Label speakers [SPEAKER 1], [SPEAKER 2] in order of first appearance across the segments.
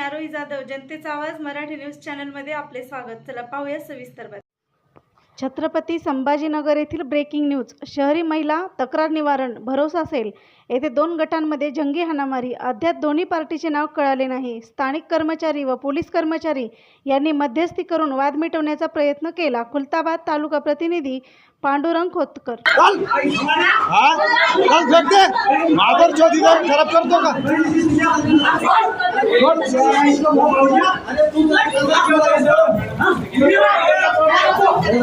[SPEAKER 1] आरोही जाधव जनतेचा आवाज मराठी न्यूज चॅनलमध्ये आपले स्वागत. चला पाहूया सविस्तर बातमी छत्रपती संभाजीनगर येथील ब्रेकिंग न्यूज शहरी महिला तक्रार निवारण भरोसा सेल. येथे दोन गटांमध्ये जंगी हाणामारी. अद्याप दोन्ही पार्टीचे नाव कळाले नाही. स्थानिक कर्मचारी व पोलीस कर्मचारी यांनी मध्यस्थी करून वाद मिटवण्याचा प्रयत्न केला. खुलताबाद तालुका प्रतिनिधी पांडुरंग खोतकर.
[SPEAKER 2] को?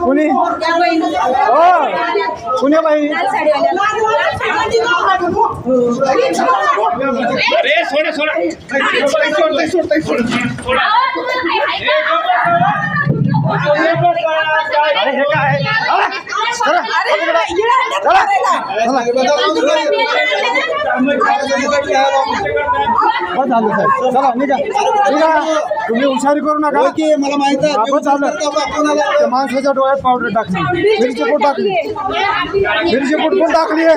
[SPEAKER 2] कुणी हो कुणी बाई
[SPEAKER 3] अरे सोडा सोडा
[SPEAKER 2] अरे हे काय चला. चला. बस झालं साहेब चला निघा. निघा. तुम्ही हुशारी करू नका.
[SPEAKER 4] की मला माहीत आहे.
[SPEAKER 2] माणसाच्या डोळ्यात पावडर टाकली. मिरची पूड टाकली? मिरची पूड पण टाकली आहे?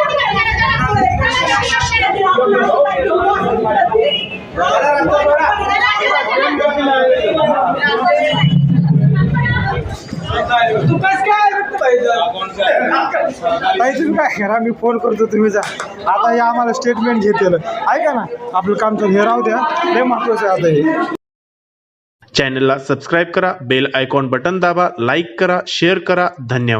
[SPEAKER 2] ताई तुम्ही काय करा? मी फोन करतो तुम्ही जा. आता हे आम्हाला स्टेटमेंट घेतलेलं ऐका ना आपलं काम तर हे राहू द्या. लय महत्वाचं आहे आता हे.
[SPEAKER 5] चॅनलला सबस्क्राईब करा बेल आयकॉन बटन दाबा लाईक करा शेअर करा. धन्यवाद.